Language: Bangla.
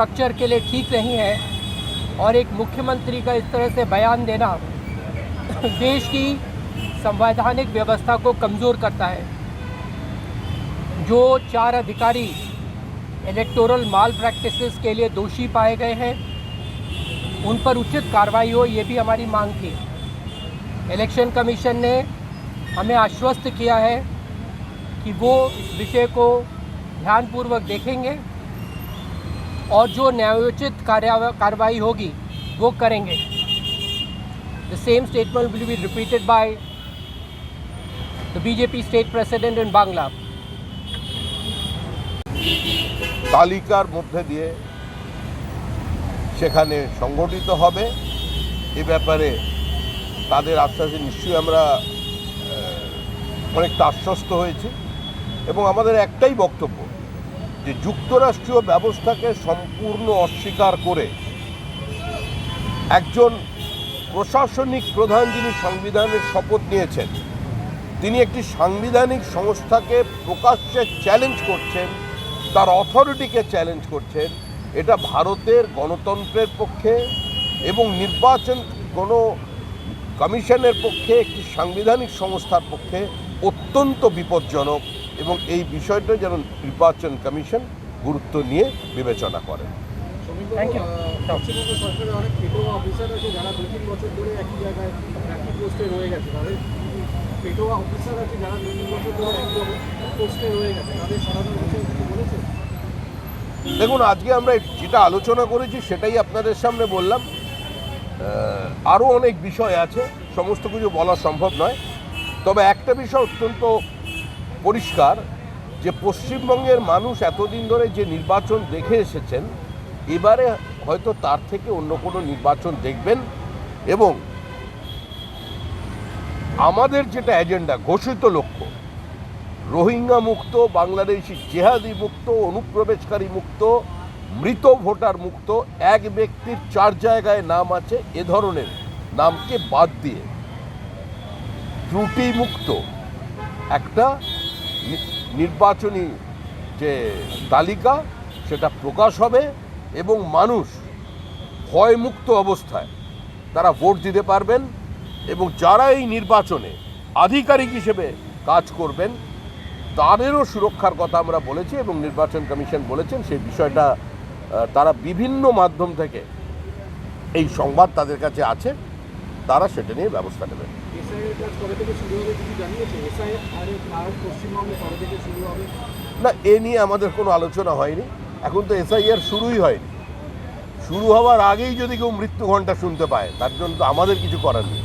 स्ट्रक्चर के लिए ठीक नहीं है और एक मुख्यमंत्री का इस तरह से बयान देना देश की संवैधानिक व्यवस्था को कमज़ोर करता है। जो चार अधिकारी इलेक्टोरल माल प्रैक्टिसेस के लिए दोषी पाए गए हैं, उन पर उचित कार्रवाई हो, ये भी हमारी मांग थी। इलेक्शन कमीशन ने हमें आश्वस्त किया है कि वो इस विषय को ध्यानपूर्वक देखेंगे। और जो न्यायोचित कार्य कार्रवाई होगी वो करेंगे the same statement will be repeated by the BJP state president in Bangla তালিকার মধ্যে দিয়ে সেখানে সংগঠিত হবে এ ব্যাপারে তাদের আশ্বাসে নিশ্চয়ই আমরা আহ, অনেকটা আশ্বস্ত হয়েছি এবং আমাদের একটাই বক্তব্য যে যুক্তরাষ্ট্রীয় ব্যবস্থাকে সম্পূর্ণ অস্বীকার করে একজন প্রশাসনিক প্রধান যিনি সংবিধানের শপথ নিয়েছেন, তিনি একটি সাংবিধানিক সংস্থাকে প্রকাশ্যে চ্যালেঞ্জ করছেন, তার অথরিটিকে চ্যালেঞ্জ করছেন। এটা ভারতের গণতন্ত্রের পক্ষে এবং নির্বাচন কোনো কমিশনের পক্ষে একটি সাংবিধানিক সংস্থার পক্ষে অত্যন্ত বিপজ্জনক। এবং এই বিষয়টা যেন নির্বাচন কমিশন গুরুত্ব নিয়ে বিবেচনা করেন বলেছে? দেখুন আজকে আমরা যেটা আলোচনা করেছি সেটাই আপনাদের সামনে বললাম। আরও অনেক বিষয় আছে। সমস্ত কিছু বলা সম্ভব নয়। তবে একটা বিষয় অত্যন্ত পরিষ্কার যে পশ্চিমবঙ্গের মানুষ এতদিন ধরে যে নির্বাচন দেখে এসেছেন, এবারে হয়তো তার থেকে অন্য কোনো নির্বাচন দেখবেন এবং আমাদের যেটা এজেন্ডা, ঘোষিত লক্ষ্য, রোহিঙ্গা মুক্ত, বাংলাদেশি জেহাদি মুক্ত, অনুপ্রবেশকারী মুক্ত, মৃত ভোটার মুক্ত, এক ব্যক্তির চার জায়গায় নাম আছে, এ ধরনের নামকে বাদ দিয়ে ত্রুটি মুক্ত একটা নির্বাচনী যে তালিকা, সেটা প্রকাশ হবে এবং মানুষ ভয়মুক্ত অবস্থায় তারা ভোট দিতে পারবেন এবং যারা এই নির্বাচনে আধিকারিক হিসেবে কাজ করবেন, তাদেরও সুরক্ষার কথা আমরা বলেছি এবং নির্বাচন কমিশন বলেছেন, সেই বিষয়টা তারা বিভিন্ন মাধ্যম থেকে এই সংবাদ তাদের কাছে আছে। তারা সেটা নিয়ে ব্যবস্থা নেবে। না এ নিয়ে আমাদের কোনো আলোচনা হয়নি। এখন তো এসআইআর শুরুই হয়নি। শুরু হওয়ার আগেই যদি কেউ মৃত্যু ঘণ্টা শুনতে পায় তার জন্য তো আমাদের কিছু করার নেই।